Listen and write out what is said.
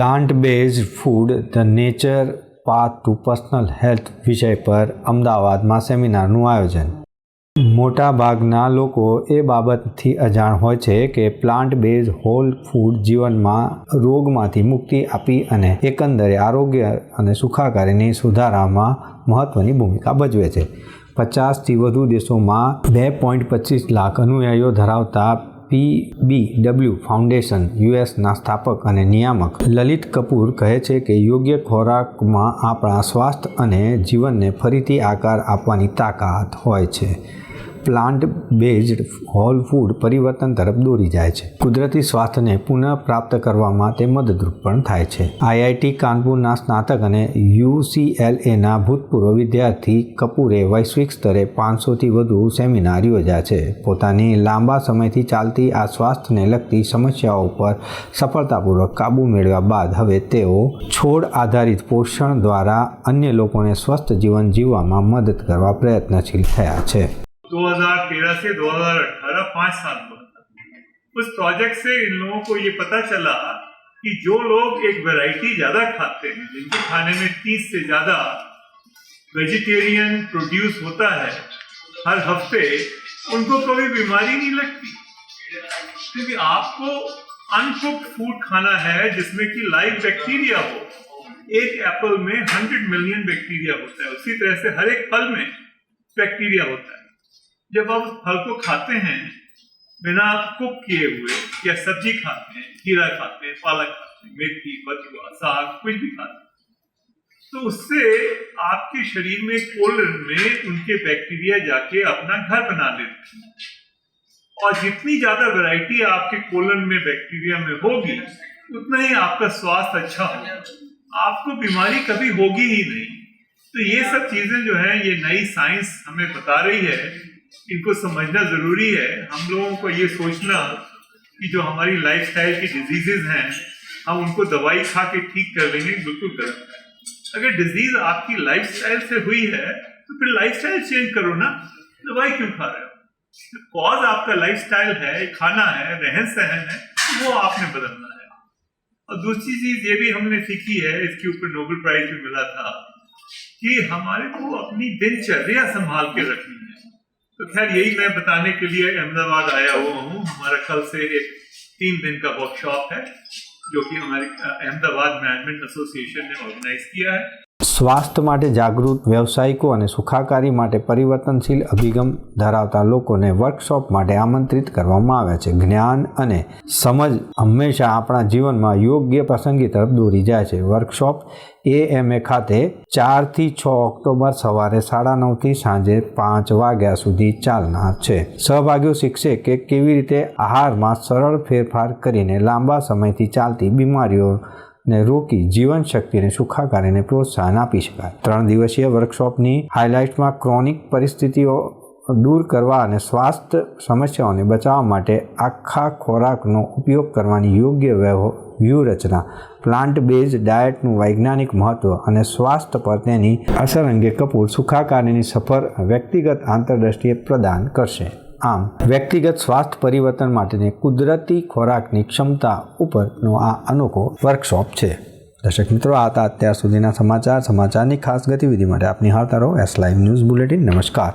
Plant based food the nature path to personal health વિષય પર અમદાવાદમાં સેમિનારનું આયોજન. મોટા ભાગના લોકો એ બાબતથી અજાણ હોય છે કે પ્લાન્ટ બેઝ હોલ ફૂડ જીવનમાં રોગમાંથી મુક્તિ આપી અને એકંદરે આરોગ્ય અને સુખાકારીની સુધારામાં મહત્ત્વની ભૂમિકા ભજવે છે. પચાસથી વધુ દેશોમાં બે પોઈન્ટ પચીસ લાખ અનુયાયીઓ ધરાવતા પી બી ડબલ્યુ ફાઉન્ડેશન યુએસના સ્થાપક અને નિયામક લલિત કપૂર કહે છે કે યોગ્ય ખોરાકમાં આપણા સ્વાસ્થ્ય અને જીવનને ફરીથી આકાર આપવાની તાકાત હોય છે. પ્લાન્ટ બેઝડ હોલ ફૂડ પરિવર્તન તરફ દોરી જાય છે. કુદરતી સ્વાસ્થ્યને પુનઃપ્રાપ્ત કરવામાં તે મદદરૂપ પણ થાય છે. આઈઆઈટી કાનપુરના સ્નાતક અને યુસીએલએના ભૂતપૂર્વ વિદ્યાર્થી કપૂરે વૈશ્વિક સ્તરે પાંચસોથી વધુ સેમિનાર યોજ્યા છે. પોતાની લાંબા સમયથી ચાલતી આ સ્વાસ્થ્યને લગતી સમસ્યાઓ પર સફળતાપૂર્વક કાબૂ મેળવ્યા બાદ હવે તેઓ છોડ આધારિત પોષણ દ્વારા અન્ય લોકોને સ્વસ્થ જીવન જીવવામાં મદદ કરવા પ્રયત્નશીલ થયા છે. 2013 से 2018 पाँच साल हुआ उस प्रोजेक्ट से इन लोगों को ये पता चला कि जो लोग एक वैरायटी ज़्यादा खाते हैं, जिनके खाने में 30 से ज़्यादा वेजिटेरियन प्रोड्यूस होता है, हर हफ़्ते, उनको कभी बीमारी नहीं लगती। क्योंकि आपको अनकुक्ड फ़ूड खाना है जिसमें कि लाइव बैक्टीरिया हो। एक एप्पल में 100 मिलियन बैक्टीरिया होता है। उसी तरह से हर एक फल में बैक्टीरिया होता है। जब उस फल को खाते हैं, बिना कुक किए हुए, या सब्ज़ी खाते हैं, खीरा खाते हैं, पालक खाते हैं, मेथी, बथुआ, साग, कुछ भी खाते हैं तो उससे आपके शरीर में कोलन में उनके बैक्टीरिया जाके अपना घर बना लेते हैं। और जितनी ज़्यादा वैरायटी आपके कोलन में बैक्टीरिया में होगी, उतना ही आपका स्वास्थ्य अच्छा होगा आपको बीमारी कभी होगी ही नहीं। तो ये सब चीज़ें जो है, ये नई साइंस हमें बता रही है इनको समझना ज़रूरी है। हम लोगों को ये सोचना कि जो हमारी लाइफ स्टाइल की डिजीजेज हैं, हम उनको दवाई खा के ठीक कर लेंगे, बिल्कुल गलत अगर डिज़ीज़ आपकी लाइफ स्टाइल से हुई है तो फिर लाइफ स्टाइल चेंज करो ना। दवाई क्यों खा रहे हो? कॉज आपका लाइफ स्टाइल है, खाना है, रहन सहन है तो वो आपने बदलना है। और दूसरी चीज़ ये भी हमने सीखी है, इसके ऊपर नोबेल प्राइज भी मिला था कि हमारे को अपनी दिनचर्या संभाल के रखनी तो खैर, यही मैं बताने के लिए अहमदाबाद आया हुआ हूँ। हमारा कल से एक तीन दिन का वर्कशॉप है, जो कि हमारे, अहमदाबाद मैनेजमेंट एसोसिएशन ने ऑर्गेनाइज किया है। સ્વાસ્થ્ય માટે જાગૃત વ્યવસાયિકો અને સુખાકારી માટે પરિવર્તનશીલ અભિગમ ધરાવતા લોકોને વર્કશોપ માટે આમંત્રિત કરવામાં આવ્યા છે. જ્ઞાન અને સમજ હંમેશા આપણા જીવનમાં યોગ્ય પસંદગી તરફ દોરી જાય છે. વર્કશોપ એએમએ ખાતે ચારથી છ ઓક્ટોબર સવારે સાડા નવથી સાંજે પાંચ વાગ્યા સુધી ચાલનાર છે. સહભાગીઓ શીખશે કે કેવી રીતે આહારમાં સરળ ફેરફાર કરીને લાંબા સમયથી ચાલતી બીમારીઓ ને રોકી જીવન શક્તિને સુખાકારીને પ્રોત્સાહન આપી શકાય. ત્રણ દિવસીય વર્કશોપની હાઇલાઇટમાં ક્રોનિક પરિસ્થિતિઓ દૂર કરવા અને સ્વાસ્થ્ય સમસ્યાઓને બચાવવા માટે આખા ખોરાકનો ઉપયોગ કરવાની યોગ્ય વ્યૂહરચના પ્લાન્ટ બેઝ ડાયટનું વૈજ્ઞાનિક મહત્ત્વ અને સ્વાસ્થ્ય પર તેની અસર અંગે કપૂર સુખાકારીની સફર વ્યક્તિગત આંતરદ્રષ્ટિએ પ્રદાન કરશે. આમ, વ્યક્તિગત સ્વાસ્થ્ય પરિવર્તન માટેની કુદરતી ખોરાકની ક્ષમતા ઉપરનો આ અનોખો વર્કશોપ છે. દર્શક મિત્રો, આ હતા અત્યાર સુધીના સમાચાર. સમાચારની ખાસ ગતિવિધિ માટે આપની હાલતા રહો. એસ લાઈવ ન્યૂઝ બુલેટિન નમસ્કાર.